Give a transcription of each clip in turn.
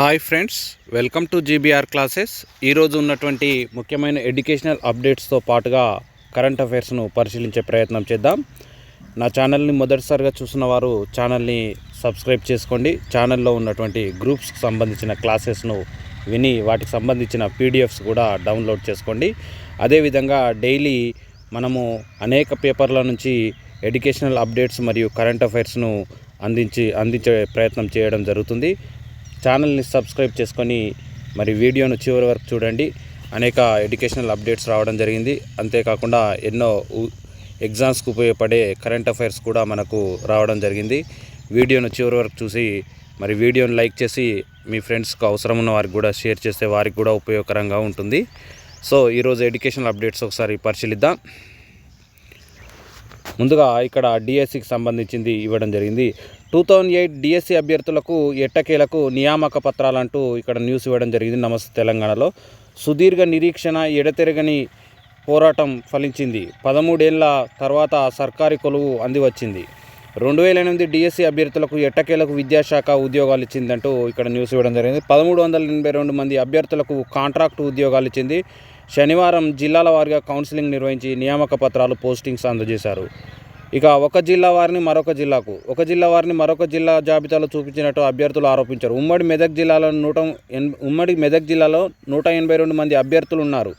Hi friends welcome to GBR classes ఈరోజు ఉన్నటువంటి ముఖ్యమైన ఎడ్యుకేషనల్ అప్డేట్స్తో పాటుగా కరెంట్ అఫైర్స్ను పరిశీలించే ప్రయత్నం చేద్దాం. నా ఛానల్ని మొదటిసారిగా చూసిన వారు ఛానల్ని సబ్స్క్రైబ్ చేసుకోండి. ఛానల్లో ఉన్నటువంటి గ్రూప్స్కి సంబంధించిన క్లాసెస్ను విని వాటికి సంబంధించిన పీడిఎఫ్స్ కూడా డౌన్లోడ్ చేసుకోండి. అదేవిధంగా డైలీ మనము అనేక పేపర్ల నుంచి ఎడ్యుకేషనల్ అప్డేట్స్ మరియు కరెంట్ అఫైర్స్ను అందించి అందించే ప్రయత్నం చేయడం జరుగుతుంది. ఛానల్ని సబ్స్క్రైబ్ చేసుకొని మరి వీడియోను చివరి వరకు చూడండి. అనేక ఎడ్యుకేషనల్ అప్డేట్స్ రావడం జరిగింది. అంతేకాకుండా ఎన్నో ఎగ్జామ్స్కి ఉపయోగపడే కరెంట్ అఫైర్స్ కూడా మనకు రావడం జరిగింది. వీడియోను చివరి వరకు చూసి మరి వీడియోను లైక్ చేసి మీ ఫ్రెండ్స్కి అవసరం ఉన్న వారికి కూడా షేర్ చేస్తే వారికి కూడా ఉపయోగకరంగా ఉంటుంది. సో ఈరోజు ఎడ్యుకేషనల్ అప్డేట్స్ ఒకసారి పరిశీలిద్దాం. ముందుగా ఇక్కడ డిఎస్సికి సంబంధించింది ఇవ్వడం జరిగింది. టూ థౌజండ్ ఎయిట్ డిఎస్సి అభ్యర్థులకు ఎట్టకేలకు నియామక పత్రాలంటూ ఇక్కడ న్యూస్ ఇవ్వడం జరిగింది. నమస్తే తెలంగాణలో. సుదీర్ఘ నిరీక్షణ ఎడతెరగని పోరాటం ఫలించింది. పదమూడేళ్ళ తర్వాత సర్కారీ కొలువు అందివచ్చింది. రెండు వేల ఎనిమిది డిఎస్సి అభ్యర్థులకు ఎట్టకేలకు విద్యాశాఖ ఉద్యోగాలు ఇచ్చిందంటూ ఇక్కడ న్యూస్ ఇవ్వడం జరిగింది. పదమూడు వందల ఎనభై రెండు మంది అభ్యర్థులకు కాంట్రాక్టు ఉద్యోగాలు ఇచ్చింది. శనివారం జిల్లాల వారీగా కౌన్సిలింగ్ నిర్వహించి నియామక పత్రాలు పోస్టింగ్స్ అందజేశారు. ఇక ఒక జిల్లా వారిని మరొక జిల్లాకు ఒక జిల్లా వారిని మరొక జిల్లా జాబితాలో చూపించినట్టు అభ్యర్థులు ఆరోపించారు. ఉమ్మడి మెదక్ జిల్లాలో నూట ఉమ్మడి మెదక్ జిల్లాలో నూట ఎనభై రెండు మంది అభ్యర్థులు ఉన్నారు.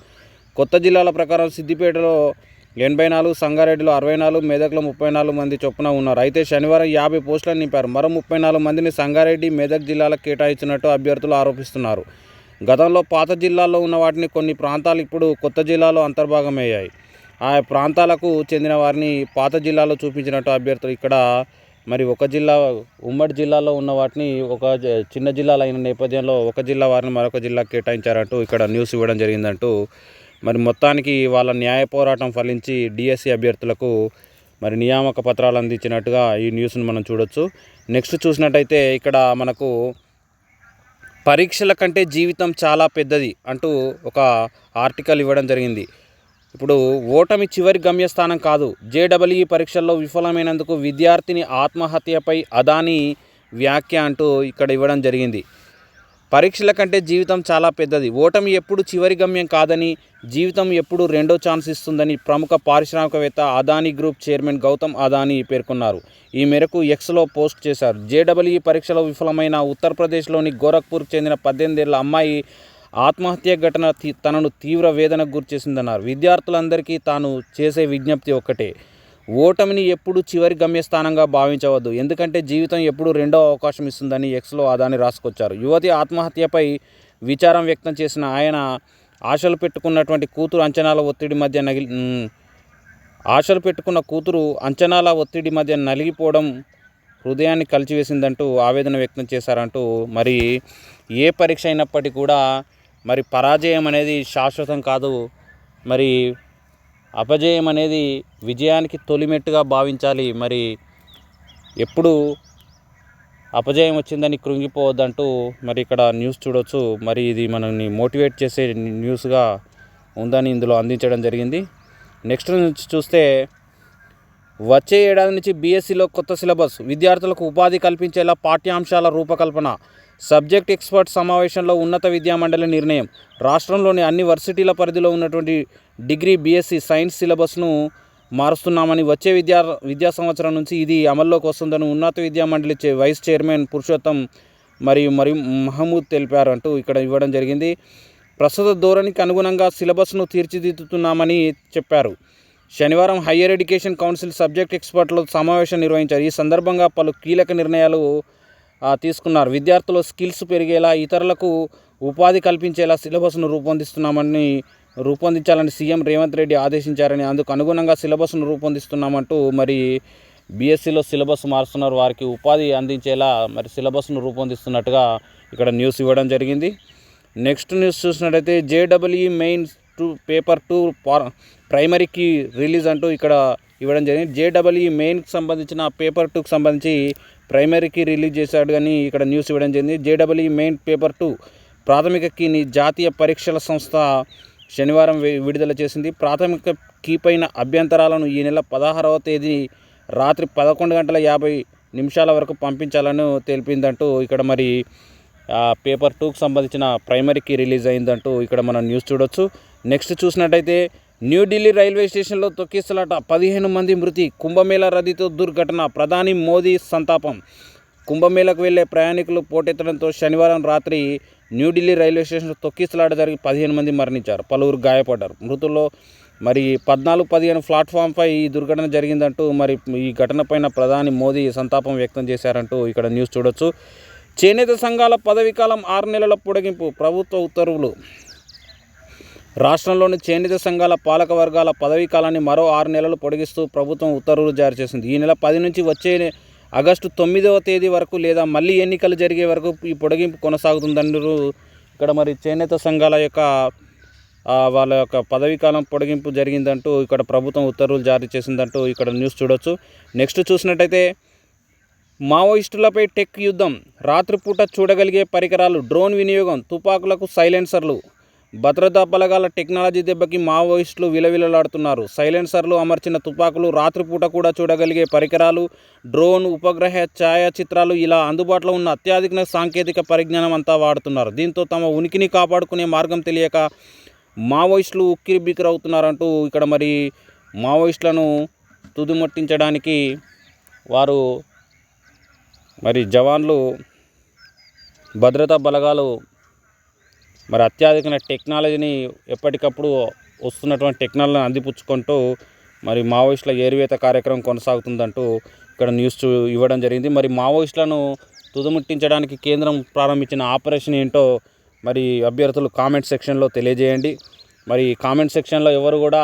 కొత్త జిల్లాల ప్రకారం సిద్దిపేటలో ఎనభై నాలుగు సంగారెడ్డిలో అరవై నాలుగు మెదక్లో ముప్పై నాలుగు మంది చొప్పున ఉన్నారు. అయితే శనివారం యాభై పోస్టులను నింపారు. మరో ముప్పై నాలుగు మందిని సంగారెడ్డి మెదక్ జిల్లాలకు కేటాయించినట్టు అభ్యర్థులు ఆరోపిస్తున్నారు. గతంలో పాత జిల్లాల్లో ఉన్న వాటిని కొన్ని ప్రాంతాలు ఇప్పుడు కొత్త జిల్లాలో అంతర్భాగమయ్యాయి. ఆ ప్రాంతాలకు చెందిన వారిని పాత జిల్లాలో చూపించినట్టు అభ్యర్థులు ఇక్కడ మరి ఒక జిల్లా ఉమ్మడి జిల్లాలో ఉన్న వాటిని ఒక జ- చిన్న జిల్లాలో అయిన నేపథ్యంలో ఒక జిల్లా వారిని మరొక జిల్లాకు కేటాయించారంటూ ఇక్కడ న్యూస్ ఇవ్వడం జరిగిందంటూ మరి మొత్తానికి వాళ్ళ న్యాయ పోరాటం ఫలించి డిఎస్సి అభ్యర్థులకు మరి నియామక పత్రాలు అందించినట్టుగా ఈ న్యూస్ను మనం చూడొచ్చు. నెక్స్ట్ చూసినట్టయితే ఇక్కడ మనకు పరీక్షల కంటే జీవితం చాలా పెద్దది అంటూ ఒక ఆర్టికల్ ఇవ్వడం జరిగింది. ఇప్పుడు ఓటమి చివరి గమ్యస్థానం కాదు జేడబ్ల్యూఈ పరీక్షల్లో విఫలమైనందుకు విద్యార్థిని ఆత్మహత్యపై అదాని వ్యాఖ్య అంటూ ఇక్కడ ఇవ్వడం జరిగింది. పరీక్షల కంటే జీవితం చాలా పెద్దది. ఓటమి ఎప్పుడు చివరి గమ్యం కాదని జీవితం ఎప్పుడు రెండో ఛాన్స్ ఇస్తుందని ప్రముఖ పారిశ్రామికవేత్త అదానీ గ్రూప్ చైర్మన్ గౌతమ్ అదానీ పేర్కొన్నారు. ఈ మేరకు ఎక్స్లో పోస్ట్ చేశారు. జేడబ్ల్యూఈ పరీక్షలో విఫలమైన ఉత్తరప్రదేశ్లోని గోరఖ్పూర్కు చెందిన పద్దెనిమిదేళ్ళ అమ్మాయి ఆత్మహత్య ఘటన తనను తీవ్ర వేదనకు గురిచేసిందన్నారు విద్యార్థులందరికీ తాను చేసే విజ్ఞప్తి ఒక్కటే. ఓటమిని ఎప్పుడు చివరి గమ్యస్థానంగా భావించవద్దు. ఎందుకంటే జీవితం ఎప్పుడు రెండో అవకాశం ఇస్తుందని ఎక్స్లో అదాని రాసుకొచ్చారు. యువతి ఆత్మహత్యపై విచారం వ్యక్తం చేసిన ఆయన ఆశలు పెట్టుకున్నటువంటి కూతురు అంచనాల ఒత్తిడి మధ్య నగిలి ఆశలు పెట్టుకున్న కూతురు అంచనాల ఒత్తిడి మధ్య నలిగిపోవడం హృదయాన్ని కలిచివేసిందంటూ ఆవేదన వ్యక్తం చేశారంటూ మరి ఏ పరీక్ష అయినప్పటికీ కూడా మరి పరాజయం అనేది శాశ్వతం కాదు. మరి అపజయం అనేది విజయానికి తొలిమెట్టుగా భావించాలి. మరి ఎప్పుడు అపజయం వచ్చిందని కృంగిపోవద్దంటూ మరి ఇక్కడ న్యూస్ చూడొచ్చు. మరి ఇది మనల్ని మోటివేట్ చేసే న్యూస్గా ఉందని ఇందులో అందించడం జరిగింది. నెక్స్ట్ నుంచి చూస్తే వచ్చే ఏడాది నుంచి బీఎస్సీలో కొత్త సిలబస్ విద్యార్థులకు ఉపాధి కల్పించేలా పాఠ్యాంశాల రూపకల్పన సబ్జెక్ట్ ఎక్స్పర్ట్ సమావేశంలో ఉన్నత విద్యామండలి నిర్ణయం. రాష్ట్రంలోని అన్ని వర్సిటీల పరిధిలో ఉన్నటువంటి డిగ్రీ బీఎస్సీ సైన్స్ సిలబస్ను మారుస్తున్నామని వచ్చే విద్యా విద్యా సంవత్సరం నుంచి ఇది అమల్లోకి వస్తుందని ఉన్నత విద్యామండలి చే వైస్ చైర్మన్ పురుషోత్తం మరియు మరియు మహమూద్ తెలిపారు అంటూ ఇక్కడ ఇవ్వడం జరిగింది. ప్రస్తుత ధోరణికి అనుగుణంగా సిలబస్ను తీర్చిదిద్దుతున్నామని చెప్పారు. శనివారం హయ్యర్ ఎడ్యుకేషన్ కౌన్సిల్ సబ్జెక్ట్ ఎక్స్పర్ట్లతో సమావేశం నిర్వహించారు. ఈ సందర్భంగా పలు కీలక నిర్ణయాలు తీసుకున్నారు. విద్యార్థుల స్కిల్స్ పెరిగేలా ఇతరులకు ఉపాధి కల్పించేలా సిలబస్ను రూపొందిస్తున్నామని రూపొందించాలని సీఎం రేవంత్ రెడ్డి ఆదేశించారని అందుకు అనుగుణంగా సిలబస్ను రూపొందిస్తున్నామంటూ మరి బీఎస్సీలో సిలబస్ మారుస్తున్నారు. వారికి ఉపాధి అందించేలా మరి సిలబస్ను రూపొందిస్తున్నట్టుగా ఇక్కడ న్యూస్ ఇవ్వడం జరిగింది. నెక్స్ట్ న్యూస్ చూసినట్టయితే జేడబ్ల్యూఈ మెయిన్ టూ పేపర్ టూ ప్రైమరీకి రిలీజ్ అంటూ ఇక్కడ ఇవ్వడం జరిగింది. జేడబ్ల్యూఈ మెయిన్కి సంబంధించిన పేపర్ టూకి సంబంధించి ప్రైమరీకి రిలీజ్ చేశాడు కానీ ఇక్కడ న్యూస్ ఇవ్వడం జరిగింది. జేడబ్ల్యూ మెయిన్ పేపర్ టూ ప్రాథమిక కీని జాతీయ పరీక్షల సంస్థ శనివారం వి- విడుదల చేసింది. ప్రాథమిక కీ పైన అభ్యంతరాలను ఈ నెల పదహారవ తేదీ రాత్రి పదకొండు గంటల యాభై నిమిషాల వరకు పంపించాలని తెలిపిందంటూ ఇక్కడ మరి పేపర్ టూకు సంబంధించిన ప్రైమరీకి రిలీజ్ అయిందంటూ ఇక్కడ మనం న్యూస్ చూడొచ్చు. నెక్స్ట్ చూసినట్టయితే న్యూఢిల్లీ రైల్వే స్టేషన్లో తొక్కిసలాట. పదిహేను మంది మృతి. కుంభమేళ రద్దీతో దుర్ఘటన. ప్రధాని మోదీ సంతాపం. కుంభమేళకు వెళ్ళే ప్రయాణికులు పోటెత్తడంతో శనివారం రాత్రి న్యూఢిల్లీ రైల్వే స్టేషన్లో తొక్కిసలాట జరిగి పదిహేను మంది మరణించారు. పలువురు గాయపడ్డారు. మృతుల్లో మరి పద్నాలుగు పదిహేను ప్లాట్ఫామ్పై ఈ దుర్ఘటన జరిగిందంటూ మరి ఈ ఘటనపైన ప్రధాని మోదీ సంతాపం వ్యక్తం చేశారంటూ ఇక్కడ న్యూస్ చూడొచ్చు. చేనేత సంఘాల పదవీ కాలం ఆరు నెలల పొడిగింపు. ప్రభుత్వ ఉత్తర్వులు. రాష్ట్రంలోని చేనేత సంఘాల పాలక వర్గాల పదవీ కాలాన్ని మరో ఆరు నెలలు పొడిగిస్తూ ప్రభుత్వం ఉత్తర్వులు జారీ చేసింది. ఈ నెల పది నుంచి వచ్చే ఆగస్టు తొమ్మిదవ తేదీ వరకు లేదా మళ్ళీ ఎన్నికలు జరిగే వరకు ఈ పొడిగింపు కొనసాగుతుందంటారు ఇక్కడ మరి చేనేత సంఘాల యొక్క వాళ్ళ యొక్క పదవీ కాలం పొడిగింపు జరిగిందంటూ ఇక్కడ ప్రభుత్వం ఉత్తర్వులు జారీ చేసిందంటూ ఇక్కడ న్యూస్ చూడొచ్చు. నెక్స్ట్ చూసినట్టయితే మావోయిస్టులపై టెక్ యుద్ధం. రాత్రిపూట చూడగలిగే పరికరాలు డ్రోన్ వినియోగం తుపాకులకు సైలెన్సర్లు. భద్రతా బలగాల టెక్నాలజీ దెబ్బకి మావోయిస్టులు విలవిలలాడుతున్నారు. సైలెన్సర్లు అమర్చిన తుపాకులు రాత్రిపూట కూడా చూడగలిగే పరికరాలు డ్రోన్ ఉపగ్రహ ఛాయాచిత్రాలు ఇలా అందుబాటులో ఉన్న అత్యాధునిక సాంకేతిక పరిజ్ఞానం అంతా వాడుతున్నారు. దీంతో తమ ఉనికిని కాపాడుకునే మార్గం తెలియక మావోయిస్టులు ఉక్కిరి బిక్కిరవుతున్నారంటూ ఇక్కడ మరి మావోయిస్టులను తుదిమట్టించడానికి వారు మరి జవాన్లు భద్రతా బలగాలు మరి అత్యాధిక టెక్నాలజీని ఎప్పటికప్పుడు వస్తున్నటువంటి టెక్నాలజీని అందిపుచ్చుకుంటూ మరి మావోయిస్టుల ఏరివేత కార్యక్రమం కొనసాగుతుందంటూ ఇక్కడ న్యూస్ ఇవ్వడం జరిగింది. మరి మావోయిస్టులను తుదముట్టించడానికి కేంద్రం ప్రారంభించిన ఆపరేషన్ ఏంటో మరి అభ్యర్థులు కామెంట్ సెక్షన్లో తెలియజేయండి. మరి కామెంట్ సెక్షన్లో ఎవరు కూడా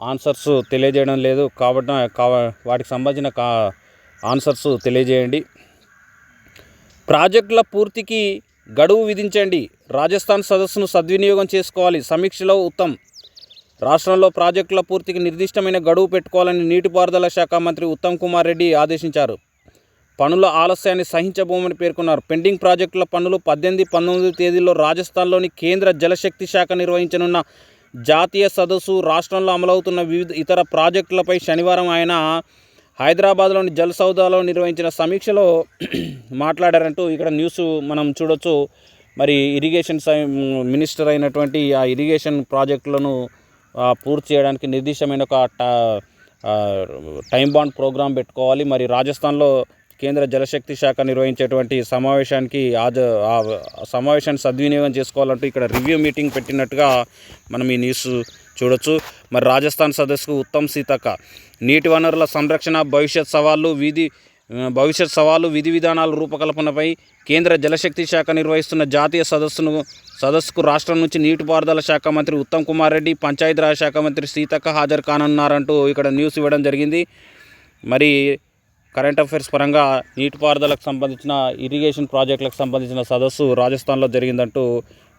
ఆన్సర్స్ తెలియజేయడం లేదు కాబట్టి వాటికి సంబంధించిన కా ఆన్సర్స్ తెలియజేయండి. ప్రాజెక్టుల పూర్తికి గడువు విధించండి. రాజస్థాన్ సదస్సును సద్వినియోగం చేసుకోవాలి. సమీక్షలో ఉత్తమ్. రాష్ట్రంలో ప్రాజెక్టుల పూర్తికి నిర్దిష్టమైన గడువు పెట్టుకోవాలని నీటిపారుదల శాఖ మంత్రి ఉత్తమ్ కుమార్ రెడ్డి ఆదేశించారు. పనుల ఆలస్యాన్ని సహించబోమని పేర్కొన్నారు. పెండింగ్ ప్రాజెక్టుల పనులు పద్దెనిమిది పంతొమ్మిది తేదీల్లో రాజస్థాన్లోని కేంద్ర జలశక్తి శాఖ నిర్వహించనున్న జాతీయ సదస్సు రాష్ట్రంలో అమలవుతున్న వివిధ ఇతర ప్రాజెక్టులపై శనివారం ఆయన హైదరాబాద్లోని జల్ సౌదాలో నిర్వహించిన సమీక్షలో మాట్లాడారంటూ ఇక్కడ న్యూస్ మనం చూడొచ్చు. మరి ఇరిగేషన్ సై- మినిస్టర్ అయినటువంటి ఆ ఇరిగేషన్ ప్రాజెక్టులను పూర్తి చేయడానికి నిర్దిష్టమైన ఒక ట- టైం బాండ్ ప్రోగ్రాం పెట్టుకోవాలి. మరి రాజస్థాన్లో కేంద్ర జలశక్తి శాఖ నిర్వహించేటువంటి సమావేశానికి ఆజ సమావేశాన్ని సద్వినియోగం చేసుకోవాలంటూ ఇక్కడ రివ్యూ మీటింగ్ పెట్టినట్టుగా మనం ఈ న్యూస్ చూడొచ్చు. మరి రాజస్థాన్ సదస్సుకు ఉత్తమ్ సీతక్క. నీటి వనరుల సంరక్షణ భవిష్యత్ సవాళ్ళు వీధి భవిష్యత్ సవాళ్ళు విధి విధానాల రూపకల్పనపై కేంద్ర జలశక్తి శాఖ నిర్వహిస్తున్న జాతీయ సదస్సును సదస్సుకు రాష్ట్రం నుంచి నీటిపారుదల శాఖ మంత్రి ఉత్తమ్ కుమార్ రెడ్డి పంచాయతీరాజ్ శాఖ మంత్రి సీతక్క హాజరు కానున్నారంటూ ఇక్కడ న్యూస్ ఇవ్వడం జరిగింది. మరి కరెంట్ అఫైర్స్ పరంగా నీటిపారుదలకు సంబంధించిన ఇరిగేషన్ ప్రాజెక్టులకు సంబంధించిన సదస్సు రాజస్థాన్లో జరిగిందంటూ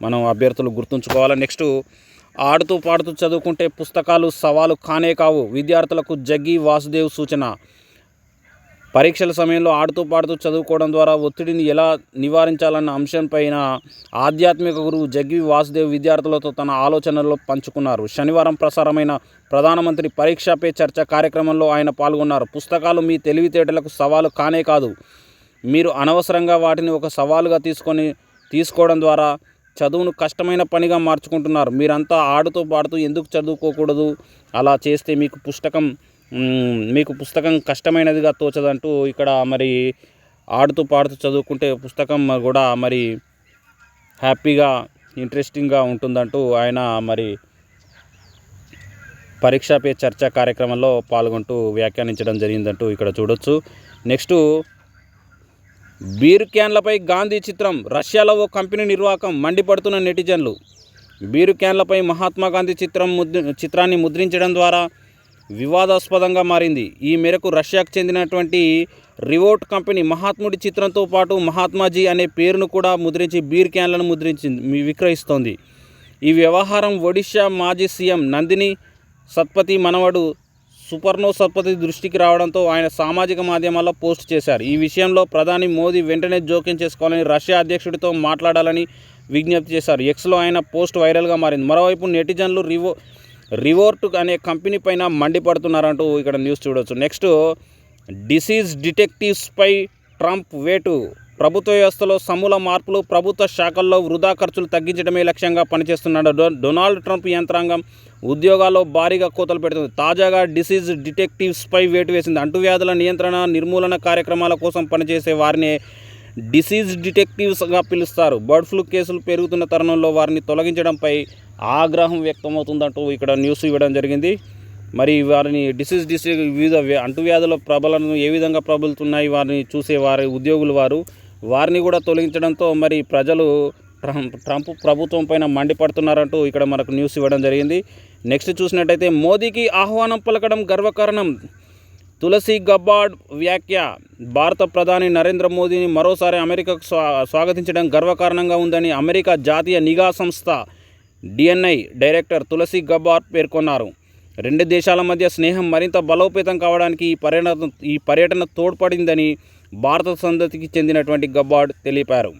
మనం అభ్యర్థులు గుర్తుంచుకోవాలి. నెక్స్ట్ ఆడుతూ పాడుతూ చదువుకుంటే పుస్తకాలు సవాలు కానే కావు. విద్యార్థులకు జగ్గి వాసుదేవ్ సూచన. పరీక్షల సమయంలో ఆడుతూ పాడుతూ చదువుకోవడం ద్వారా ఒత్తిడిని ఎలా నివారించాలన్న అంశంపైన ఆధ్యాత్మిక గురువు జగ్గి వాసుదేవ్ విద్యార్థులతో తన ఆలోచనల్లో పంచుకున్నారు. శనివారం ప్రసారమైన ప్రధానమంత్రి పరీక్ష పే చర్చ కార్యక్రమంలో ఆయన పాల్గొన్నారు. పుస్తకాలు మీ తెలివితేటలకు సవాలు కానే కాదు. మీరు అనవసరంగా వాటిని ఒక సవాలుగా తీసుకొని తీసుకోవడం ద్వారా చదువును కష్టమైన పనిగా మార్చుకుంటున్నారు. మీరంతా ఆడుతూ పాడుతూ ఎందుకు చదువుకోకూడదు? అలా చేస్తే మీకు పుస్తకం మీకు పుస్తకం కష్టమైనదిగా తోచదంటూ ఇక్కడ మరి ఆడుతూ పాడుతూ చదువుకుంటే పుస్తకం కూడా మరి హ్యాపీగా ఇంట్రెస్టింగ్గా ఉంటుందంటూ ఆయన మరి పరీక్షా పే చర్చ కార్యక్రమంలో పాల్గొంటూ వ్యాఖ్యానించడం జరిగిందంటూ ఇక్కడ చూడొచ్చు. నెక్స్ట్ బీరు క్యాన్లపై గాంధీ చిత్రం రష్యాలో ఓ కంపెనీ నిర్వాహకం మండిపడుతున్న నెటిజన్లు. బీరు క్యాన్లపై మహాత్మా గాంధీ చిత్రం ముద్ర చిత్రాన్ని ముద్రించడం ద్వారా వివాదాస్పదంగా మారింది. ఈ మేరకు రష్యాకు చెందినటువంటి రివోట్ కంపెనీ మహాత్ముడి చిత్రంతో పాటు మహాత్మాజీ అనే పేరును కూడా ముద్రించి బీర్ క్యాన్లను ముద్రించింది విక్రయిస్తోంది. ఈ వ్యవహారం ఒడిశా మాజీ సీఎం నందిని సత్పతి మనవడు సుపర్ణో సత్పతి దృష్టికి రావడంతో ఆయన సామాజిక మాధ్యమాల్లో పోస్ట్ చేశారు. ఈ విషయంలో ప్రధాని మోదీ వెంటనే జోక్యం చేసుకోవాలని రష్యా అధ్యక్షుడితో మాట్లాడాలని విజ్ఞప్తి చేశారు. ఎక్స్లో ఆయన పోస్ట్ వైరల్గా మారింది. మరోవైపు నెటిజన్లు రివో రివోర్ట్ అనే కంపెనీ పైన మండిపడుతున్నారంటూ ఇక్కడ న్యూస్ చూడవచ్చు నెక్స్ట్ డిసీజ్ డిటెక్టివ్స్పై ట్రంప్ వేటు ప్రభుత్వ వ్యవస్థలో సమూల మార్పులు ప్రభుత్వ శాఖల్లో వృధా ఖర్చులు తగ్గించడమే లక్ష్యంగా పనిచేస్తున్నాడు డొ- డొనాల్డ్ ట్రంప్ యంత్రాంగం. ఉద్యోగాల్లో భారీగా కోతలు పెడుతుంది. తాజాగా డిసీజ్ డిటెక్టివ్స్పై వేటు వేసింది. అంటువ్యాధుల నియంత్రణ నిర్మూలన కార్యక్రమాల కోసం పనిచేసే వారిని డిసీజ్ డిటెక్టివ్స్గా పిలుస్తారు. బర్డ్ ఫ్లూ కేసులు పెరుగుతున్న తరుణంలో వారిని తొలగించడంపై ఆగ్రహం వ్యక్తమవుతుందంటూ ఇక్కడ న్యూస్ ఇవ్వడం జరిగింది. మరి వారిని డిసీజ్ డిసీజ్ వివిధ అంటువ్యాధుల ప్రబలను ఏ విధంగా ప్రబలుతున్నాయి వారిని చూసే వారి ఉద్యోగులు వారు వారిని కూడా తొలగించడంతో మరి ప్రజలు ట్రంప్ ట్రంప్ ప్రభుత్వం పైన మండిపడుతున్నారంటూ ఇక్కడ మనకు న్యూస్ ఇవ్వడం జరిగింది. నెక్స్ట్ చూసినట్టయితే మోదీకి ఆహ్వానం పలకడం గర్వకారణం తులసి గబ్బాడ్ వ్యాఖ్య. భారత ప్రధాని నరేంద్ర మోదీని మరోసారి అమెరికాకు స్వా స్వాగతించడం గర్వకారణంగా ఉందని అమెరికా జాతీయ నిఘా సంస్థ డిఎన్ఐ డైరెక్టర్ తులసి గబ్బార్ పేర్కొన్నారు. రెండు దేశాల మధ్య స్నేహం మరింత బలోపేతం కావడానికి ఈ పర్యటన ఈ పర్యటన తోడ్పడిందని భారత సంతతికి చెందినటువంటి గబ్బార్డ్ తెలిపారు.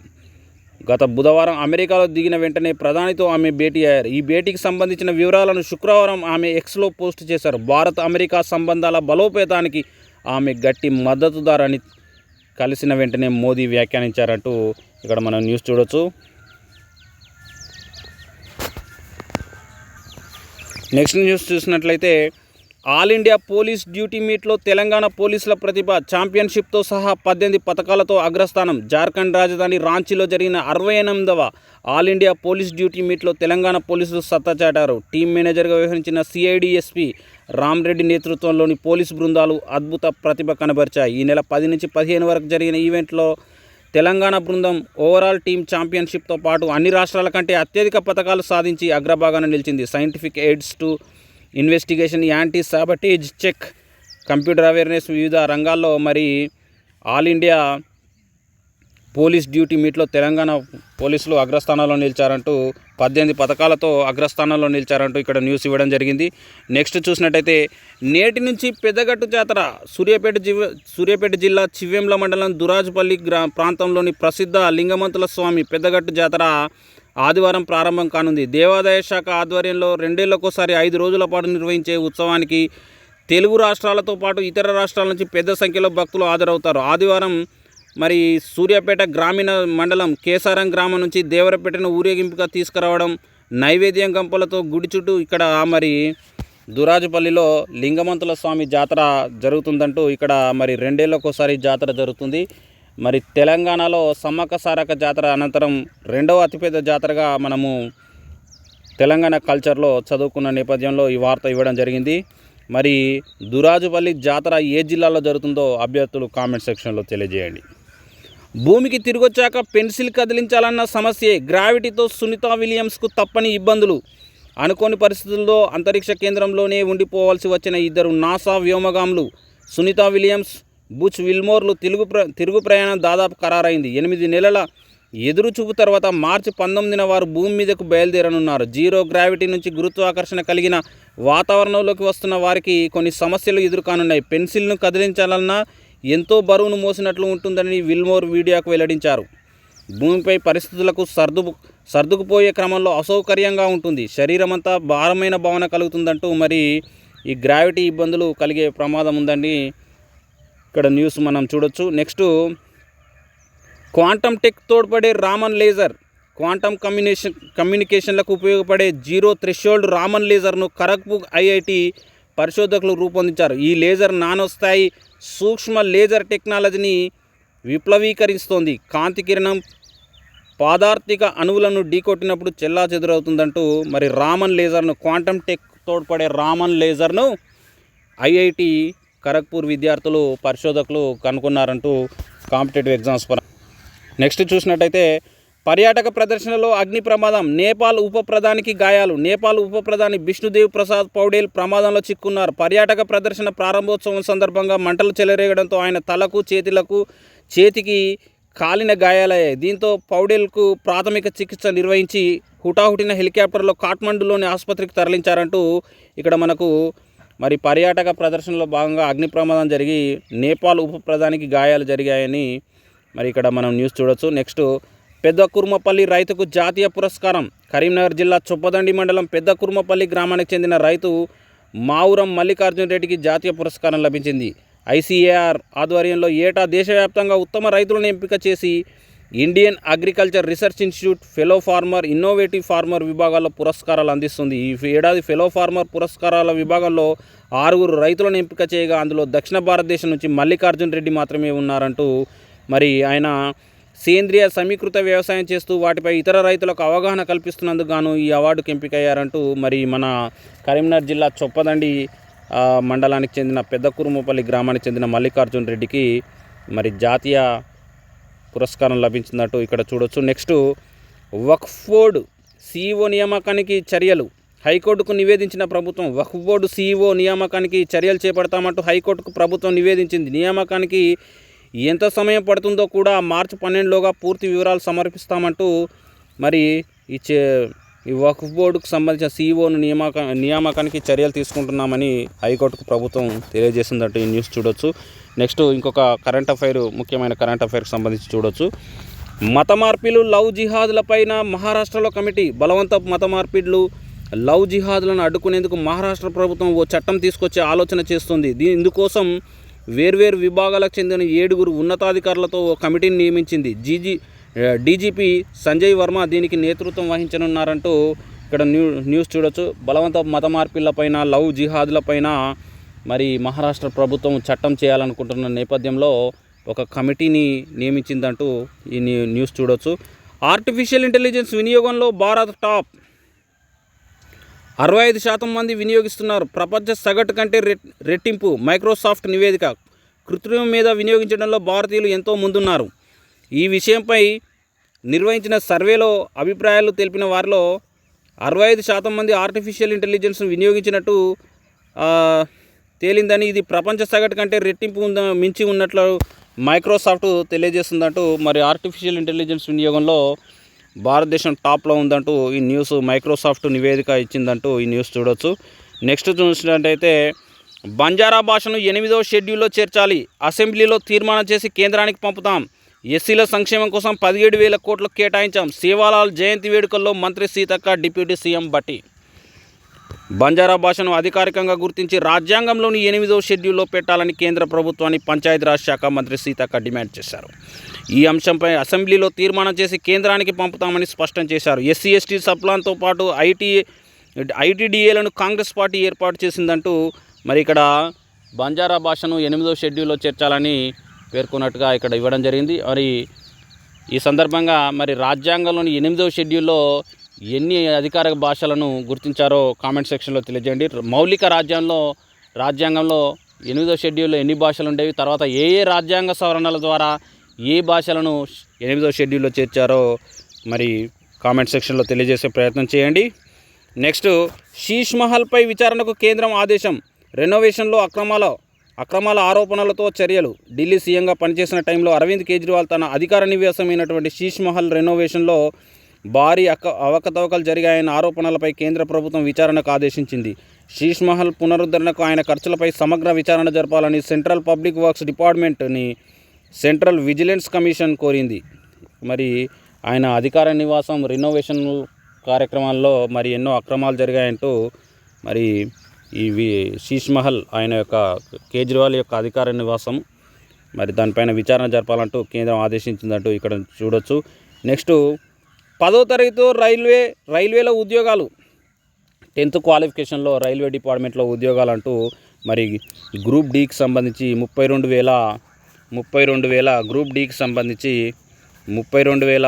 గత బుధవారం అమెరికాలో దిగిన వెంటనే ప్రధానితో ఆమె భేటీ అయ్యారు. ఈ భేటీకి సంబంధించిన వివరాలను శుక్రవారం ఆమె ఎక్స్లో పోస్ట్ చేశారు. భారత్ అమెరికా సంబంధాల బలోపేతానికి ఆమె గట్టి మద్దతుదారని కలిసిన వెంటనే మోదీ వ్యాఖ్యానించారంటూ ఇక్కడ మనం న్యూస్ చూడొచ్చు. నెక్స్ట్ న్యూస్ చూసినట్లయితే ఆల్ ఇండియా పోలీస్ డ్యూటీ మీట్లో తెలంగాణ పోలీసుల ప్రతిభ ఛాంపియన్షిప్తో సహా పద్దెనిమిది పథకాలతో అగ్రస్థానం. జార్ఖండ్ రాజధాని రాంచీలో జరిగిన అరవై ఎనిమిదవ ఆల్ ఇండియా పోలీస్ డ్యూటీ మీట్లో తెలంగాణ పోలీసులు సత్తా చాటారు. టీం మేనేజర్గా వ్యవహరించిన సిఐడి ఎస్పీ రామ్రెడ్డి నేతృత్వంలోని పోలీస్ బృందాలు అద్భుత ప్రతిభ కనబరిచాయి. ఈ నెల పది నుంచి పదిహేను వరకు జరిగిన ఈవెంట్లో తెలంగాణ బృందం ఓవరాల్ టీమ్ ఛాంపియన్షిప్తో పాటు అన్ని రాష్ట్రాల కంటే అత్యధిక పథకాలు సాధించి అగ్రభాగాన నిలిచింది. Scientific aids to investigation anti sabotage check. Computer awareness వివిధ రంగాల్లో మరి ఆల్ ఇండియా పోలీస్ డ్యూటీ మీట్లో తెలంగాణ పోలీసులు అగ్రస్థానంలో నిలిచారంటూ పద్దెనిమిది పథకాలతో అగ్రస్థానంలో నిలిచారంటూ ఇక్కడ న్యూస్ ఇవ్వడం జరిగింది. నెక్స్ట్ చూసినట్టయితే నేటి నుంచి పెద్దగట్టు జాతర సూర్యాపేట జి సూర్యాపేట జిల్లా చివ్వెంల మండలం దురాజుపల్లి గ్రా ప్రాంతంలోని ప్రసిద్ధ లింగమంతుల స్వామి పెద్దగట్టు జాతర ఆదివారం ప్రారంభం కానుంది. దేవాదాయ శాఖ ఆధ్వర్యంలో రెండేళ్ళకోసారి ఐదు రోజుల పాటు నిర్వహించే ఉత్సవానికి తెలుగు రాష్ట్రాలతో పాటు ఇతర రాష్ట్రాల నుంచి పెద్ద సంఖ్యలో భక్తులు హాజరవుతారు. ఆదివారం మరి సూర్యాపేట గ్రామీణ మండలం కేసారం గ్రామం నుంచి దేవరపేటను ఊరేగింపుగా తీసుకురావడం నైవేద్యం గంపలతో గుడి చుట్టూ ఇక్కడ మరి దురాజుపల్లిలో లింగమంతుల స్వామి జాతర జరుగుతుందంటూ ఇక్కడ మరి రెండేళ్ళకోసారి జాతర జరుగుతుంది. మరి తెలంగాణలో సమ్మక్క సారక జాతర అనంతరం రెండవ అతిపెద్ద జాతరగా మనము తెలంగాణ కల్చర్లో చదువుకున్న నేపథ్యంలో ఈ వార్త ఇవ్వడం జరిగింది. మరి దురాజుపల్లి జాతర ఏ జిల్లాలో జరుగుతుందో అభ్యర్థులు కామెంట్ సెక్షన్లో తెలియజేయండి. భూమికి తిరిగొచ్చాక పెన్సిల్ కదిలించాలన్న సమస్యే గ్రావిటీతో సునీత విలియమ్స్కు తప్పని ఇబ్బందులు. అనుకోని పరిస్థితుల్లో అంతరిక్ష కేంద్రంలోనే ఉండిపోవాల్సి వచ్చిన ఇద్దరు నాసా వ్యోమగాములు సునీత విలియమ్స్ బుచ్ విల్మోర్లు తెలుగు ప్ర తిరుగు ప్రయాణం దాదాపు ఖరారైంది. ఎనిమిది నెలల ఎదురు చూపు తర్వాత మార్చి పంతొమ్మిదిన వారు భూమి మీదకు బయలుదేరనున్నారు. జీరో గ్రావిటీ నుంచి గురుత్వాకర్షణ కలిగిన వాతావరణంలోకి వస్తున్న వారికి కొన్ని సమస్యలు ఎదురుకానున్నాయి. పెన్సిల్ను కదిలించాలన్నా ఎంతో బరువును మోసినట్లు ఉంటుందని విల్మోర్ వీడియోకు వెల్లడించారు. భూమిపై పరిస్థితులకు సర్దు సర్దుకుపోయే క్రమంలో అసౌకర్యంగా ఉంటుంది. శరీరమంతా భారమైన భావన కలుగుతుందంటూ మరి ఈ గ్రావిటీ ఇబ్బందులు కలిగే ప్రమాదం ఉందండి ఇక్కడ న్యూస్ మనం చూడొచ్చు. నెక్స్ట్ క్వాంటమ్ టెక్ తోడ్పడే రామన్ లేజర్. క్వాంటమ్ కమ్యూనికేషన్ కమ్యూనికేషన్లకు ఉపయోగపడే జీరో థ్రెషోల్డ్ రామన్ లేజర్ను ఖరగ్పూర్ ఐఐటి పరిశోధకులు రూపొందించారు. ఈ లేజర్ నానో స్థాయి సూక్ష్మ లేజర్ టెక్నాలజీని విప్లవీకరిస్తోంది. కాంతి కిరణం పాదార్థిక అణువులను ఢీకొట్టినప్పుడు చెల్లా చెదురవుతుందంటూ మరి రామన్ లేజర్ను క్వాంటమ్ టెక్ తోడ్పడే రామన్ లేజర్ను ఐఐటి ఖరగ్పూర్ విద్యార్థులు పరిశోధకులు కనుగొన్నారంటూ కాంపిటేటివ్ ఎగ్జామ్స్ పర నెక్స్ట్ చూసినట్టయితే పర్యాటక ప్రదర్శనలో అగ్ని ప్రమాదం నేపాల్ ఉప ప్రధానికి గాయాలు నేపాల్ ఉప ప్రధాని విష్ణుదేవ్ ప్రసాద్ పౌడేల్ ప్రమాదంలో చిక్కున్నారు. పర్యాటక ప్రదర్శన ప్రారంభోత్సవం సందర్భంగా మంటలు చెలరేగడంతో ఆయన తలకు చేతులకు చేతికి కాలిన గాయాలయ్యాయి. దీంతో పౌడేల్కు ప్రాథమిక చికిత్స నిర్వహించి హుటాహుటిన హెలికాప్టర్లో కాఠ్మండులోని ఆసుపత్రికి తరలించారంటూ ఇక్కడ మనకు మరి పర్యాటక ప్రదర్శనలో భాగంగా అగ్ని ప్రమాదం జరిగి నేపాల్ ఉప ప్రధానికి గాయాలు జరిగాయని మరి ఇక్కడ మనం న్యూస్ చూడొచ్చు. నెక్స్ట్ పెద్ద కుర్మపల్లి రైతుకు జాతీయ పురస్కారం. కరీంనగర్ జిల్లా చొప్పదండి మండలం పెద్ద కుర్మపల్లి గ్రామానికి చెందిన రైతు మావురం మల్లికార్జున రెడ్డికి జాతీయ పురస్కారం లభించింది. ఐసీఏఆర్ ఆధ్వర్యంలో ఏటా దేశవ్యాప్తంగా ఉత్తమ రైతులను ఎంపిక చేసి Indian agriculture research institute fellow farmer innovative farmer విభాగాల్లో పురస్కారాలు అందిస్తుంది. ఈ ఏడాది ఫెలో ఫార్మర్ పురస్కారాల విభాగంలో ఆరుగురు రైతులను ఎంపిక చేయగా అందులో దక్షిణ భారతదేశం నుంచి మల్లికార్జున్ రెడ్డి మాత్రమే ఉన్నారంటూ మరి ఆయన సేంద్రియ సమీకృత వ్యవసాయం చేస్తూ వాటిపై ఇతర రైతులకు అవగాహన కల్పిస్తున్నందుకు గాను ఈ అవార్డుకు ఎంపికయ్యారంటూ మరి మన కరీంనగర్ జిల్లా చొప్పదండి మండలానికి చెందిన పెద్ద కురుమపల్లి గ్రామానికి చెందిన మల్లికార్జున్ రెడ్డికి మరి జాతీయ పురస్కారం లభించిందంటూ ఇక్కడ చూడొచ్చు. నెక్స్ట్ వక్ఫ్ బోర్డు సీఈఓ నియామకానికి చర్యలు. హైకోర్టుకు నివేదించిన ప్రభుత్వం వక్ఫ్ బోర్డు సీఈఓ నియామకానికి చర్యలు చేపడతామంటూ హైకోర్టుకు ప్రభుత్వం నివేదించింది. నియామకానికి ఎంత సమయం పడుతుందో కూడా మార్చి పన్నెండులోగా పూర్తి వివరాలు సమర్పిస్తామంటూ మరి ఈ ఈ వక్ఫ్ బోర్డుకు సంబంధించిన సీఈఓను నియామక నియామకానికి చర్యలు తీసుకుంటున్నామని హైకోర్టుకు ప్రభుత్వం తెలియజేసిందంటూ ఈ న్యూస్ చూడొచ్చు. నెక్స్ట్ ఇంకొక కరెంట్ అఫైర్ ముఖ్యమైన కరెంట్ అఫైర్కి సంబంధించి చూడొచ్చు. మత మార్పిలు లవ్ జిహాదులపైన మహారాష్ట్రలో కమిటీ బలవంత మత మార్పిడులు లవ్ జిహాదులను అడ్డుకునేందుకు మహారాష్ట్ర ప్రభుత్వం ఓ చట్టం తీసుకొచ్చే ఆలోచన చేస్తుంది. దీని ఇందుకోసం వేర్వేరు విభాగాలకు చెందిన ఏడుగురు ఉన్నతాధికారులతో ఓ కమిటీని నియమించింది. జీజీ డీజీపీ సంజయ్ వర్మ దీనికి నేతృత్వం వహించనున్నారంటూ ఇక్కడ న్యూ న్యూస్ చూడొచ్చు. బలవంత మత మార్పిళ్ళపైన లవ్ జిహాదులపైన మరి మహారాష్ట్ర ప్రభుత్వం చట్టం చేయాలనుకుంటున్న నేపథ్యంలో ఒక కమిటీని నియమించిందంటూ ఈ న్యూస్ చూడొచ్చు. ఆర్టిఫిషియల్ ఇంటెలిజెన్స్ వినియోగంలో భారత్ టాప్. అరవై ఐదు శాతం మంది వినియోగిస్తున్నారు. ప్రపంచ సగటు కంటే రెట్టింపు. మైక్రోసాఫ్ట్ నివేదిక. కృత్రిమం మీద వినియోగించడంలో భారతీయులు ఎంతో ముందున్నారు. ఈ విషయంపై నిర్వహించిన సర్వేలో అభిప్రాయాలు తెలిపిన వారిలో అరవై ఐదు శాతం మంది ఆర్టిఫిషియల్ ఇంటెలిజెన్స్ను వినియోగించినట్టు తేలిందని ఇది ప్రపంచ సగటు కంటే రెట్టింపు ఉంద మించి ఉన్నట్లు మైక్రోసాఫ్ట్ తెలియజేస్తుందంటూ మరి ఆర్టిఫిషియల్ ఇంటెలిజెన్స్ వినియోగంలో భారతదేశం టాప్లో ఉందంటూ ఈ న్యూస్ మైక్రోసాఫ్ట్ నివేదిక ఇచ్చిందంటూ ఈ న్యూస్ చూడొచ్చు. నెక్స్ట్ చూసినట్టయితే బంజారా భాషను ఎనిమిదవ షెడ్యూల్లో చేర్చాలి అసెంబ్లీలో తీర్మానం చేసి కేంద్రానికి పంపుతాం. ఎస్సీల సంక్షేమం కోసం పదిహేడు వేల కోట్లు కేటాయించాం. సేవాలాల్ జయంతి వేడుకల్లో మంత్రి సీతక్క డిప్యూటీ సీఎం బట్టి. బంజారా భాషను అధికారికంగా గుర్తించి రాజ్యాంగంలోని ఎనిమిదవ షెడ్యూల్లో పెట్టాలని కేంద్ర ప్రభుత్వాన్ని పంచాయతీరాజ్ శాఖ మంత్రి సీతక్క డిమాండ్ చేశారు. ఈ అంశంపై అసెంబ్లీలో తీర్మానం చేసి కేంద్రానికి పంపుతామని స్పష్టం చేశారు. ఎస్సీ ఎస్టీ సప్లాన్తో పాటు ఐటీ ఐటీడీఏలను కాంగ్రెస్ పార్టీ ఏర్పాటు చేసిందంటూ మరి ఇక్కడ బంజారా భాషను ఎనిమిదో షెడ్యూల్లో చేర్చాలని పేర్కొన్నట్టుగా ఇక్కడ ఇవ్వడం జరిగింది. మరి ఈ సందర్భంగా మరి రాజ్యాంగంలోని ఎనిమిదవ షెడ్యూల్లో ఎన్ని అధికారిక భాషలను గుర్తించారో కామెంట్ సెక్షన్లో తెలియజేయండి. మౌలిక రాజ్యాంగంలో రాజ్యాంగంలో ఎనిమిదో షెడ్యూల్లో ఎన్ని భాషలు ఉండేవి తర్వాత ఏ ఏ రాజ్యాంగ సవరణల ద్వారా ఏ భాషలను ఎనిమిదో షెడ్యూల్లో చేర్చారో మరి కామెంట్ సెక్షన్లో తెలియజేసే ప్రయత్నం చేయండి. నెక్స్ట్ శీష్ మహల్పై విచారణకు కేంద్రం ఆదేశం. రెనోవేషన్లో అక్రమాల అక్రమాల ఆరోపణలతో చర్యలు. ఢిల్లీ సీఎంగా పనిచేసిన టైంలో అరవింద్ కేజ్రీవాల్ తన అధికార నివాసమైనటువంటి శీష్ మహల్ రెనోవేషన్లో భారీ అక అవకతవకలు జరిగాయన్న ఆరోపణలపై కేంద్ర ప్రభుత్వం విచారణకు ఆదేశించింది. శీష్ మహల్ పునరుద్ధరణకు ఆయన ఖర్చులపై సమగ్ర విచారణ జరపాలని సెంట్రల్ పబ్లిక్ వర్క్స్ డిపార్ట్మెంట్ని సెంట్రల్ విజిలెన్స్ కమిషన్ కోరింది. మరి ఆయన అధికార నివాసం రినోవేషన్ కార్యక్రమాల్లో మరి ఎన్నో అక్రమాలు జరిగాయంటూ మరి ఇవి శీష్ మహల్ ఆయన యొక్క కేజ్రీవాల్ యొక్క అధికార నివాసం. మరి దానిపైన విచారణ జరపాలంటూ కేంద్రం ఆదేశించిందంటూ ఇక్కడ చూడొచ్చు. నెక్స్ట్ పదో తరగతితో రైల్వే రైల్వేలో ఉద్యోగాలు. టెన్త్ క్వాలిఫికేషన్లో రైల్వే డిపార్ట్మెంట్లో ఉద్యోగాలు అంటూ మరి గ్రూప్ డీకి సంబంధించి ముప్పై రెండు వేల ముప్పై రెండు వేల గ్రూప్ డీకి సంబంధించి ముప్పై రెండు వేల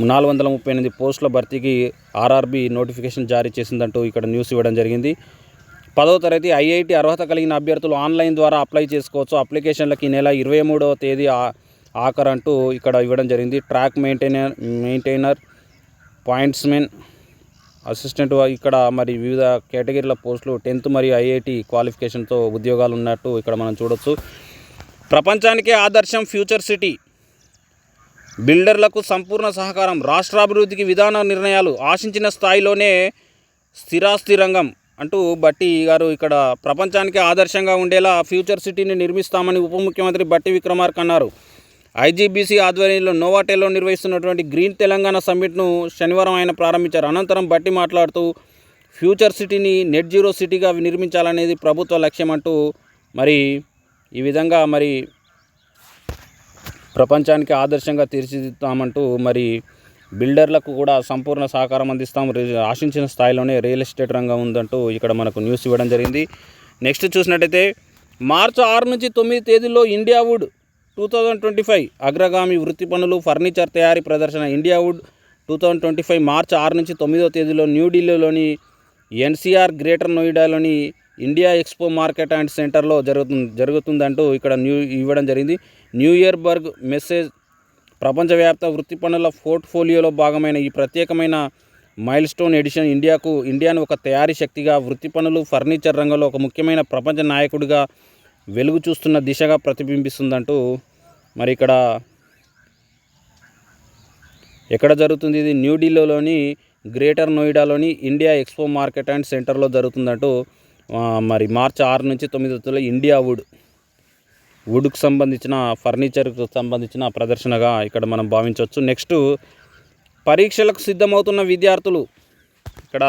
నాలుగు వందల ముప్పై ఎనిమిది పోస్టుల భర్తీకి ఆర్ఆర్బి నోటిఫికేషన్ జారీ చేసిందంటూ ఇక్కడ న్యూస్ ఇవ్వడం జరిగింది. పదవ తరగతి ఐఐటి అర్హత కలిగిన అభ్యర్థులు ఆన్లైన్ ద్వారా అప్లై చేసుకోవచ్చు. అప్లికేషన్లకి ఈ నెల ఇరవై మూడవ తేదీ ఆఖరు అంటూ ఇక్కడ ఇవ్వడం జరిగింది. Track maintainer maintainer pointsmen assistant ఇక్కడ మరి వివిధ కేటగిరీల పోస్టులు టెన్త్ మరియు ఐఐటి క్వాలిఫికేషన్తో ఉద్యోగాలు ఉన్నట్టు ఇక్కడ మనం చూడొచ్చు. ప్రపంచానికే ఆదర్శం ఫ్యూచర్ సిటీ. బిల్డర్లకు సంపూర్ణ సహకారం రాష్ట్రాభివృద్ధికి విధాన నిర్ణయాలు ఆశించిన స్థాయిలోనే స్థిరాస్తి రంగం అంటూ బట్టి గారు ఇక్కడ ప్రపంచానికి ఆదర్శంగా ఉండేలా ఫ్యూచర్ సిటీని నిర్మిస్తామని ఉప ముఖ్యమంత్రి బట్టి విక్రమార్క అన్నారు. ఐజీబీసీ ఆధ్వర్యంలో నోవాటేలో నిర్వహిస్తున్నటువంటి గ్రీన్ తెలంగాణ సమ్మిట్ను శనివారం ఆయన ప్రారంభించారు. అనంతరం బట్టి మాట్లాడుతూ ఫ్యూచర్ సిటీని నెట్ జీరో సిటీగా నిర్మించాలనేది ప్రభుత్వ లక్ష్యం అంటూ మరి ఈ విధంగా మరి ప్రపంచానికి ఆదర్శంగా తీర్చిదిద్దామంటూ మరి బిల్డర్లకు కూడా సంపూర్ణ సహకారం అందిస్తాం. రి- ఆశించిన స్థాయిలోనే రియల్ ఎస్టేట్ రంగం ఉందంటూ ఇక్కడ మనకు న్యూస్ ఇవ్వడం జరిగింది. నెక్స్ట్ చూసినట్టయితే మార్చి ఆరు నుంచి తొమ్మిది తేదీలో India wood two thousand twenty five అగ్రగామి వృత్తి పనులు ఫర్నిచర్ తయారీ ప్రదర్శన India wood two thousand twenty five March ఆరు నుంచి తొమ్మిదో తేదీలో న్యూఢిల్లీలోని ఎన్సీఆర్ గ్రేటర్ నోయిడాలోని ఇండియా ఎక్స్పో మార్కెట్ అండ్ సెంటర్లో జరుగుతుంది జరుగుతుందంటూ ఇక్కడ న్యూ ఇవ్వడం జరిగింది. న్యూ మెసేజ్ ప్రపంచవ్యాప్త వృత్తి పనుల పోర్ట్ఫోలియోలో భాగమైన ఈ ప్రత్యేకమైన మైల్ స్టోన్ ఎడిషన్ ఇండియాకు ఇండియాను ఒక తయారీ శక్తిగా వృత్తి పనులు ఫర్నిచర్ రంగంలో ఒక ముఖ్యమైన ప్రపంచ నాయకుడిగా వెలుగు చూస్తున్న దిశగా ప్రతిబింబిస్తుందంటూ మరి ఇక్కడ ఎక్కడ జరుగుతుంది ఇది? న్యూఢిల్లీలోని గ్రేటర్ నోయిడాలోని ఇండియా ఎక్స్పో మార్కెట్ అండ్ సెంటర్లో జరుగుతుందంటూ మరి మార్చి ఆరు నుంచి తొమ్మిది తేదీలో ఇండియా వుడ్ వుడ్కు సంబంధించిన ఫర్నిచర్కు సంబంధించిన ప్రదర్శనగా ఇక్కడ మనం భావించవచ్చు. నెక్స్ట్ పరీక్షలకు సిద్ధమవుతున్న విద్యార్థులు. ఇక్కడ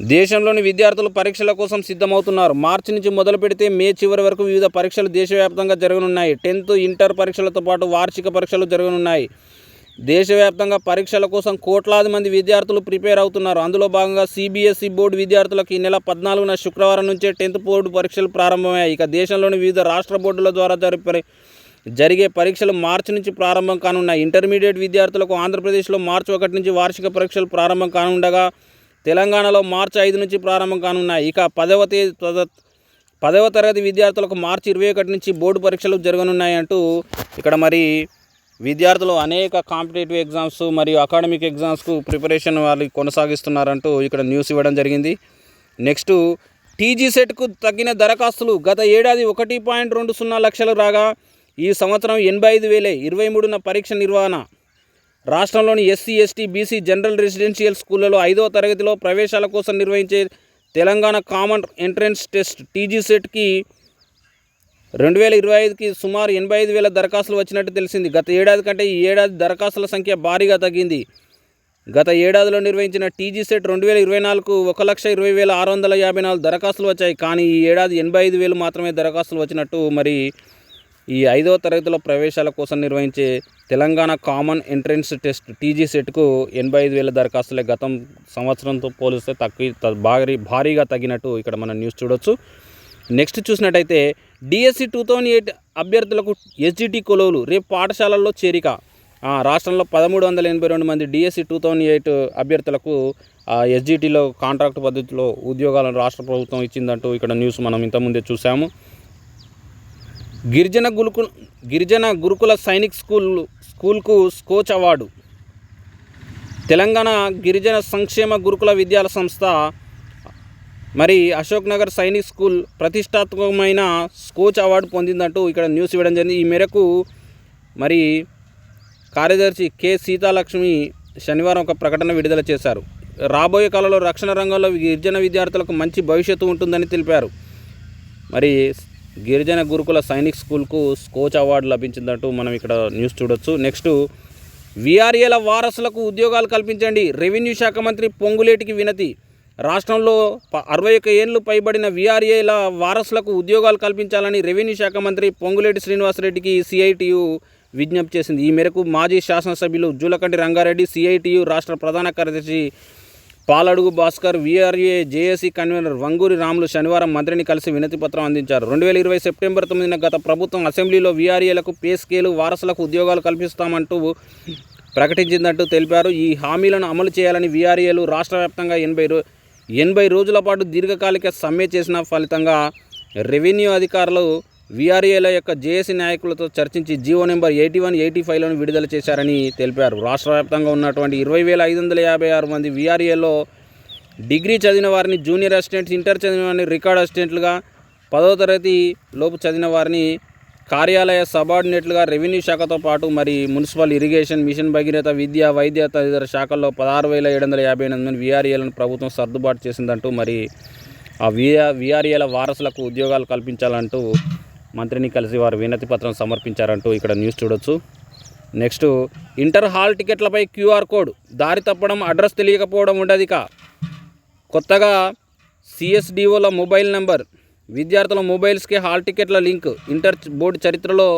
దేశంలోని విద్యార్థులు పరీక్షల కోసం సిద్ధమవుతున్నారు. మార్చి నుంచి మొదలు పెడితే మే చివరి వరకు వివిధ పరీక్షలు దేశవ్యాప్తంగా జరగనున్నాయి. టెన్త్ ఇంటర్ పరీక్షలతో పాటు వార్షిక పరీక్షలు జరగనున్నాయి. దేశవ్యాప్తంగా పరీక్షల కోసం కోట్లాది మంది విద్యార్థులు ప్రిపేర్ అవుతున్నారు. అందులో భాగంగా సిబిఎస్ఈ బోర్డు విద్యార్థులకు ఈ నెల పద్నాలుగున శుక్రవారం నుంచే టెన్త్ బోర్డు పరీక్షలు ప్రారంభమయ్యాయి. ఇక దేశంలోని వివిధ రాష్ట్ర బోర్డుల ద్వారా జరిపే జరిగే పరీక్షలు మార్చి నుంచి ప్రారంభం కానున్నాయి. ఇంటర్మీడియట్ విద్యార్థులకు ఆంధ్రప్రదేశ్లో మార్చి ఒకటి నుంచి వార్షిక పరీక్షలు ప్రారంభం కానుండగా తెలంగాణలో మార్చి ఐదు నుంచి ప్రారంభం కానున్నాయి. ఇక పదవ తేదీ పదవ తరగతి విద్యార్థులకు మార్చి ఇరవై ఒకటి నుంచి బోర్డు పరీక్షలు జరగనున్నాయి అంటూ ఇక్కడ మరి విద్యార్థులు అనేక కాంపిటేటివ్ ఎగ్జామ్స్ మరియు అకాడమిక్ ఎగ్జామ్స్కు ప్రిపరేషన్ వాళ్ళు కొనసాగిస్తున్నారంటూ ఇక్కడ న్యూస్ ఇవ్వడం జరిగింది. నెక్స్ట్ టీజీ సెట్కు తగ్గిన దరఖాస్తులు గత ఏడాది ఒకటి పాయింట్ రెండు సున్నా లక్షలు రాగా ఈ సంవత్సరం ఎనభై ఐదు వేలే ఇరవై మూడున పరీక్ష నిర్వహణ. రాష్ట్రంలోని SC ST BC general residential స్కూళ్ళలో ఐదవ తరగతిలో ప్రవేశాల కోసం నిర్వహించే Telangana common entrance test TG సెట్కి రెండు వేల ఇరవై ఐదుకి సుమారు ఎనభై ఐదు వేల దరఖాస్తులు వచ్చినట్టు తెలిసింది. గత ఏడాది కంటే ఈ ఏడాది దరఖాస్తుల సంఖ్య భారీగా తగ్గింది. గత ఏడాదిలో నిర్వహించిన టీజీ సెట్ రెండు వేల ఇరవై నాలుగు ఒక లక్ష ఇరవై వేల ఆరు వందల యాభై నాలుగు దరఖాస్తులు వచ్చాయి. కానీ ఈ ఏడాది ఎనభై ఐదు వేలు మాత్రమే దరఖాస్తులు వచ్చినట్టు మరి ఈ ఐదవ తరగతిలో ప్రవేశాల కోసం నిర్వహించే Telangana common entrance test TG సెట్కు ఎనభై ఐదు వేల దరఖాస్తులే గతం సంవత్సరంతో పోలిస్తే తక్కువ భారీ భారీగా తగ్గినట్టు ఇక్కడ మనం న్యూస్ చూడొచ్చు. నెక్స్ట్ చూసినట్టయితే డిఎస్సి టూ థౌజండ్ ఎయిట్ అభ్యర్థులకు ఎస్జిటి కొలువులు. రేపు పాఠశాలల్లో చేరిక. ఆ, రాష్ట్రంలో పదమూడు వందల ఎనభై రెండు మంది డిఎస్సి టూ థౌజండ్ ఎయిట్ అభ్యర్థులకు ఎస్జిటిలో కాంట్రాక్ట్ పద్ధతిలో ఉద్యోగాలను రాష్ట్ర ప్రభుత్వం ఇచ్చిందంటూ ఇక్కడ న్యూస్ మనం ఇంతకుముందే చూసాము గిరిజన గురుకుల గిరిజన గురుకుల సైనిక్ స్కూల్ స్కూల్కు స్కోచ్ అవార్డు. తెలంగాణ గిరిజన సంక్షేమ గురుకుల విద్యాల సంస్థ మరి అశోక్ నగర్ సైనిక్ స్కూల్ ప్రతిష్టాత్మకమైన స్కోచ్ అవార్డు పొందిందంటూ ఇక్కడ న్యూస్ ఇవ్వడం జరిగింది. ఈ మేరకు మరి కార్యదర్శి కె సీతాలక్ష్మి శనివారం ఒక ప్రకటన విడుదల చేశారు. రాబోయే కాలంలో రక్షణ రంగంలో గిరిజన విద్యార్థులకు మంచి భవిష్యత్తు ఉంటుందని తెలిపారు. మరి గిరిజన గురుకుల సైనిక్ స్కూల్కు స్కోచ్ అవార్డు లభించిందంటూ మనం ఇక్కడ న్యూస్ చూడొచ్చు. నెక్స్ట్ విఆర్ఏల వారసులకు ఉద్యోగాలు కల్పించండి. రెవెన్యూ శాఖ మంత్రి పొంగులేటికి వినతి. రాష్ట్రంలో ప- అరవై ఒక్క ఏళ్ళు పైబడిన విఆర్ఏల వారసులకు ఉద్యోగాలు కల్పించాలని రెవెన్యూ శాఖ మంత్రి పొంగులేటి శ్రీనివాసరెడ్డికి సిఐటియు విజ్ఞప్తి చేసింది. ఈ మేరకు మాజీ శాసనసభ్యులు జూలకంటి రంగారెడ్డి సిఐటియు రాష్ట్ర ప్రధాన కార్యదర్శి Paladugu Bhaskar VRA JAC convener Vanguri Ramulu శనివారం మంత్రిని కలిసి వినతి పత్రం అందించారు. రెండు వేల ఇరవై సెప్టెంబర్ తొమ్మిదిన గత ప్రభుత్వం అసెంబ్లీలో వీఆర్ఏలకు పే స్కేలు వారసులకు ఉద్యోగాలు కల్పిస్తామంటూ ప్రకటించిందంటూ తెలిపారు. ఈ హామీలను అమలు చేయాలని వీఆర్ఏలు రాష్ట్ర వ్యాప్తంగా ఎనభై రో ఎనభై రోజుల పాటు దీర్ఘకాలిక సమ్మె చేసిన ఫలితంగా రెవెన్యూ అధికారులు వీఆర్ఏల యొక్క జేఏసీ నాయకులతో చర్చించి GO number eighty one eighty ఫైవ్లను విడుదల చేశారని తెలిపారు. రాష్ట్ర వ్యాప్తంగా ఉన్నటువంటి ఇరవై వేల ఐదు వందల యాభై ఆరు మంది వీఆర్ఏలో డిగ్రీ చదివిన వారిని జూనియర్ అసిస్టెంట్స్ ఇంటర్ చదివిన వారిని రికార్డ్ అసిస్టెంట్లుగా పదవ తరగతి లోపు చదివిన వారిని కార్యాలయ సబార్డినేట్లుగా రెవెన్యూ శాఖతో పాటు మరి మున్సిపల్ ఇరిగేషన్ మిషన్ భగీరథ విద్య వైద్య తదితర శాఖల్లో పదహారు వేల ఏడు వందల యాభై ఎనిమిది మంది వీఆర్ఏలను ప్రభుత్వం సర్దుబాటు చేసిందంటూ మరి ఆ విఆర్ వీఆర్ఏల వారసులకు ఉద్యోగాలు కల్పించాలంటూ మంత్రిని కలిసి వారు వినతి పత్రం సమర్పించారంటూ ఇక్కడ న్యూస్ చూడొచ్చు. నెక్స్ట్ ఇంటర్ హాల్ టికెట్లపై క్యూఆర్ కోడ్ దారి తప్పడం అడ్రస్ తెలియకపోవడం ఉండదిక. కొత్తగా సిఎస్డిఓల మొబైల్ నెంబర్ విద్యార్థుల మొబైల్స్కి హాల్ టికెట్ల లింక్. ఇంటర్ బోర్డు చరిత్రలో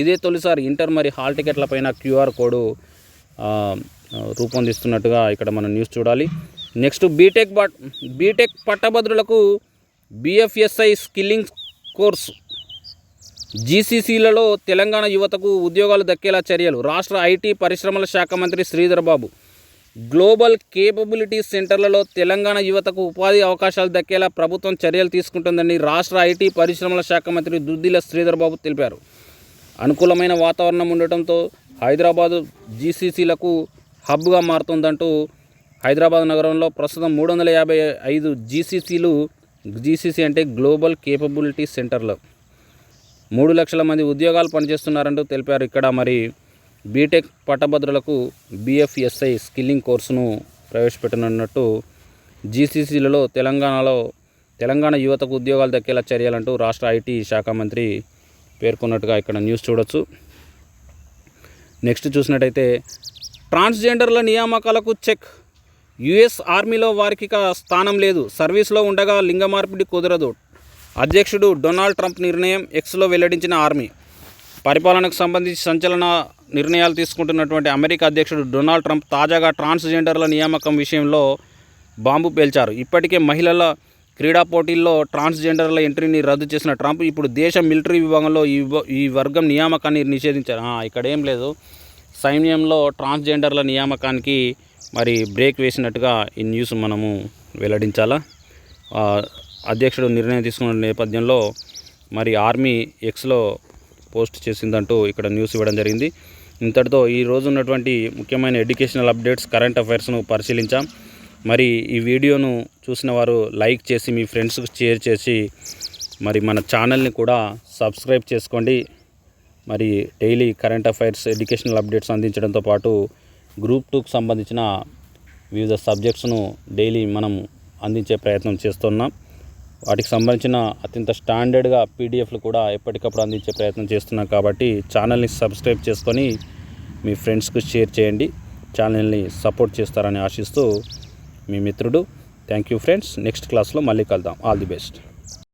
ఇదే తొలిసారి ఇంటర్ మరి హాల్ టికెట్ల పైన క్యూఆర్ కోడ్ రూపొందిస్తున్నట్టుగా ఇక్కడ మనం న్యూస్ చూడాలి. నెక్స్ట్ బీటెక్ బట్ బీటెక్ పట్టభద్రులకు బిఎఫ్ఎస్ఐ స్కిల్లింగ్ కోర్సు. జీసీసీలలో తెలంగాణ యువతకు ఉద్యోగాలు దక్కేలా చర్యలు. రాష్ట్ర ఐటీ పరిశ్రమల శాఖ మంత్రి శ్రీధర్ బాబు. గ్లోబల్ కేపబిలిటీ సెంటర్లలో తెలంగాణ యువతకు ఉపాధి అవకాశాలు దక్కేలా ప్రభుత్వం చర్యలు తీసుకుంటుందని రాష్ట్ర ఐటీ పరిశ్రమల శాఖ మంత్రి దుద్దిల శ్రీధర్ బాబు తెలిపారు. అనుకూలమైన వాతావరణం ఉండటంతో హైదరాబాదు జీసీసీలకు హబ్గా మారుతుందంటూ హైదరాబాద్ నగరంలో ప్రస్తుతం మూడు వందల యాభై ఐదు జీసీసీలు జీసీసీ అంటే గ్లోబల్ కేపబిలిటీ సెంటర్లు. మూడు లక్షల మంది ఉద్యోగాలు పనిచేస్తున్నారంటూ తెలిపారు. ఇక్కడ మరి బీటెక్ పట్టభద్రులకు బీఎఫ్ఎస్ఐ స్కిల్లింగ్ కోర్సును ప్రవేశపెట్టనున్నట్టు జీసీసీలలో తెలంగాణలో తెలంగాణ యువతకు ఉద్యోగాలు దక్కేలా చర్యలంటూ రాష్ట్ర ఐటీ శాఖ మంత్రి పేర్కొన్నట్టుగా ఇక్కడ న్యూస్ చూడొచ్చు. నెక్స్ట్ చూసినట్టయితే ట్రాన్స్జెండర్ల నియామకాలకు చెక్. యుఎస్ ఆర్మీలో వారికి స్థానం లేదు. సర్వీస్లో ఉండగా లింగ మార్పిడి కుదరదు. అధ్యక్షుడు డొనాల్డ్ ట్రంప్ నిర్ణయం ఎక్స్లో వెల్లడించిన ఆర్మీ. పరిపాలనకు సంబంధించి సంచలన నిర్ణయాలు తీసుకుంటున్నటువంటి అమెరికా అధ్యక్షుడు డొనాల్డ్ ట్రంప్ తాజాగా ట్రాన్స్జెండర్ల నియామకం విషయంలో బాంబు పేల్చారు. ఇప్పటికే మహిళల క్రీడా పోటీల్లో ట్రాన్స్జెండర్ల ఎంట్రీని రద్దు చేసిన ట్రంప్ ఇప్పుడు దేశ మిలిటరీ విభాగంలో ఈ ఈ వర్గం నియామకాన్ని నిషేధించారు. ఇక్కడ ఏం లేదు. సైన్యంలో ట్రాన్స్జెండర్ల నియామకానికి మరి బ్రేక్ వేసినట్టుగా ఈ న్యూస్ మనము వెల్లడించాలా? అధ్యక్షుడు నిర్ణయం తీసుకున్న నేపథ్యంలో మరి ఆర్మీ ఎక్స్లో పోస్ట్ చేసిందంటూ ఇక్కడ న్యూస్ ఇవ్వడం జరిగింది. ఇంతటితో ఈ రోజు ఉన్నటువంటి ముఖ్యమైన ఎడ్యుకేషనల్ అప్డేట్స్ కరెంట్ అఫైర్స్ను పరిశీలించాం. మరి ఈ వీడియోను చూసిన వారు లైక్ చేసి మీ ఫ్రెండ్స్కి షేర్ చేసి మరి మన ఛానల్ని కూడా సబ్స్క్రైబ్ చేసుకోండి. మరి daily current affairs educational updates అందించడంతో పాటు గ్రూప్ టూకి సంబంధించిన వివిధ సబ్జెక్ట్స్ను డైలీ మనం అందించే ప్రయత్నం చేస్తున్నాం. వాటికి సంబంధించిన అత్యంత స్టాండర్డ్గా పీడిఎఫ్లు కూడా ఎప్పటికప్పుడు అందించే ప్రయత్నం చేస్తున్నాం కాబట్టి ఛానల్ని సబ్స్క్రైబ్ చేసుకొని మీ ఫ్రెండ్స్కు షేర్ చేయండి. ఛానల్ని సపోర్ట్ చేస్తారని ఆశిస్తూ మీ మిత్రుడు. Thank you friends. నెక్స్ట్ క్లాస్లో మళ్ళీ కలుద్దాం. All the best.